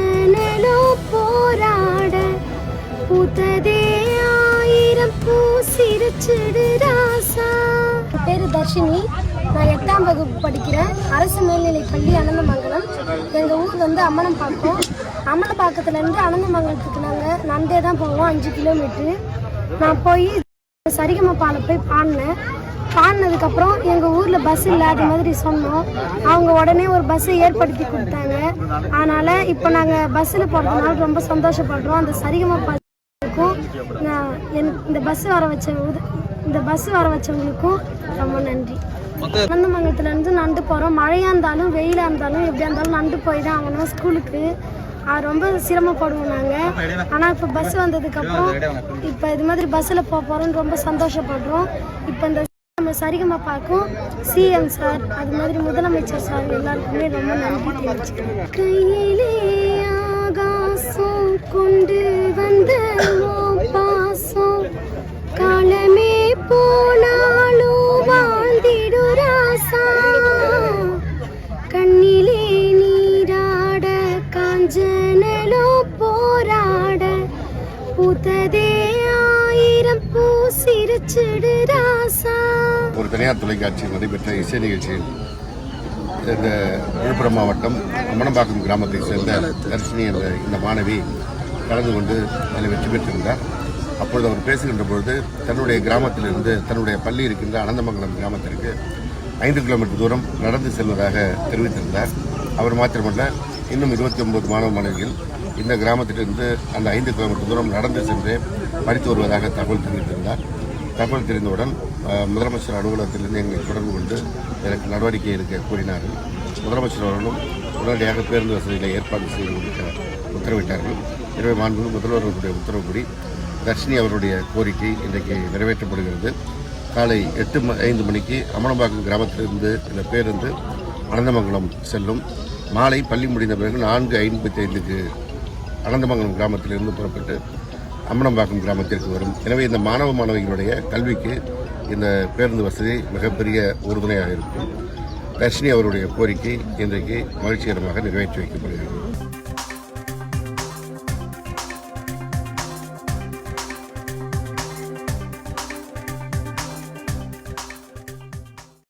எதனோ போராட. புததே ஆயிரம் பூ சிரிச்சிடு ராசா. பேர் தர்ஷினி. நான் எட்டாம் வகுப்பு படிக்கிறேன். அரசு மேல்நிலை பள்ளி அனந்தமங்கலம். எங்கள் ஊர் வந்து அம்மனம்பாக்கம். அம்மனம்பாக்கத்துலேருந்து அனந்தமங்கலத்துக்கு நாங்கள் நந்தே தான் போவோம் அஞ்சு கிலோமீட்ரு நான் போய் சரிகம பாலை போய் பாடினேன். பாடினதுக்கப்புறம் எங்கள் ஊரில் பஸ் இல்லாத மாதிரி சொன்னோம். அவங்க உடனே ஒரு பஸ்ஸை ஏற்படுத்தி கொடுத்தாங்க. அதனால் இப்போ நாங்கள் பஸ்ஸில் போகிறதுனால ரொம்ப சந்தோஷப்படுறோம். அந்த சரிகமாக பால் நான் என் இந்த பஸ் வர வச்ச இந்த பஸ் வர வச்சவங்களுக்கும் ரொம்ப நன்றி. ஆனந்தமங்கலத்துலேருந்து நண்டு போகிறோம் மழையாக இருந்தாலும் வெயிலாக இருந்தாலும் எப்படியா இருந்தாலும் நண்டு போய் தான் ஆகணும் ஸ்கூலுக்கு அது ரொம்ப சிரமப்படுவோம் நாங்கள் ஆனால் இப்போ பஸ் வந்ததுக்கப்புறம் இப்போ இது மாதிரி பஸ்ஸில் போக போகிறோம்னு ரொம்ப சந்தோஷப்படுறோம். இப்போ இந்த நம்ம சரிகமா பார்க்கும் சிஎம் சார் அது மாதிரி முதலமைச்சர் சார் எல்லாருக்குமே ரொம்ப நன்றி தெரிவிச்சுக்கிறேன். கையிலே ஆகாசம் கொண்டு வந்த பாசம் காலமே போனாலும் வாழ்ந்திடு ராசா கண்ணிலே நீராட காஞ்சனலோ போராட பூத்ததே ஆயிரம் பூ சிரிச்சிடு ராசா. ஒரு தனியார் தொலைக்காட்சியில் நடைபெற்ற இசை நிகழ்ச்சியில் இந்த விழுப்புரம் மாவட்டம் அம்மனம்பாக்கம் கிராமத்தை சேர்ந்த தர்ஷினி என்ற இந்த மாணவி கலந்து கொண்டு அதில் வெற்றி பெற்றிருந்தார். அப்பொழுது அவர் பேசுகின்ற பொழுது தன்னுடைய கிராமத்திலிருந்து தன்னுடைய பள்ளி இருக்கின்ற அனந்தமங்கலம் கிராமத்திற்கு ஐந்து கிலோமீட்டர் தூரம் நடந்து செல்வதாக தெரிவித்திருந்தார். அவர் மாத்திரமல்ல இன்னும் இருபத்தி ஒன்பது மாணவ மாணவிகள் இந்த கிராமத்திலிருந்து அந்த ஐந்து கிலோமீட்டர் தூரம் நடந்து சென்று படித்து வருவதாக தகவல் தெரிவித்திருந்தார். தகவல் தெரிந்தவுடன் முதலமைச்சர் அலுவலகத்திலிருந்து எங்களை தொடர்பு கொண்டு எனக்கு நடவடிக்கை எடுக்க கூறினார்கள். முதலமைச்சர் அவர்களும் உடனடியாக பேருந்து வசதிகளை ஏற்பாடு செய்து கொடுக்க உத்தரவிட்டார்கள். எனவே மாண்பு முதல்வர்களுடைய உத்தரவுப்படி தர்ஷினி அவருடைய கோரிக்கை இன்றைக்கு நிறைவேற்றப்படுகிறது. காலை எட்டு ஐந்து மணிக்கு அமலம்பாக்கம் கிராமத்திலிருந்து இந்த பேருந்து அனந்தமங்கலம் செல்லும். மாலை பள்ளி முடிந்த பிறகு நான்கு ஐம்பத்தி ஐந்துக்கு அனந்தமங்கலம் கிராமத்திலிருந்து புறப்பட்டு அம்மனம்பாக்கம் கிராமத்திற்கு வரும். எனவே இந்த மாணவ மாணவிகளுடைய கல்விக்கு இந்த பேருந்து வசதி மிகப்பெரிய உறுதுணையாக இருக்கும். தர்ஷினி அவருடைய கோரிக்கை இன்றைக்கு மகிழ்ச்சிகரமாக நிறைவேற்றி வைக்கப்படுகிறது.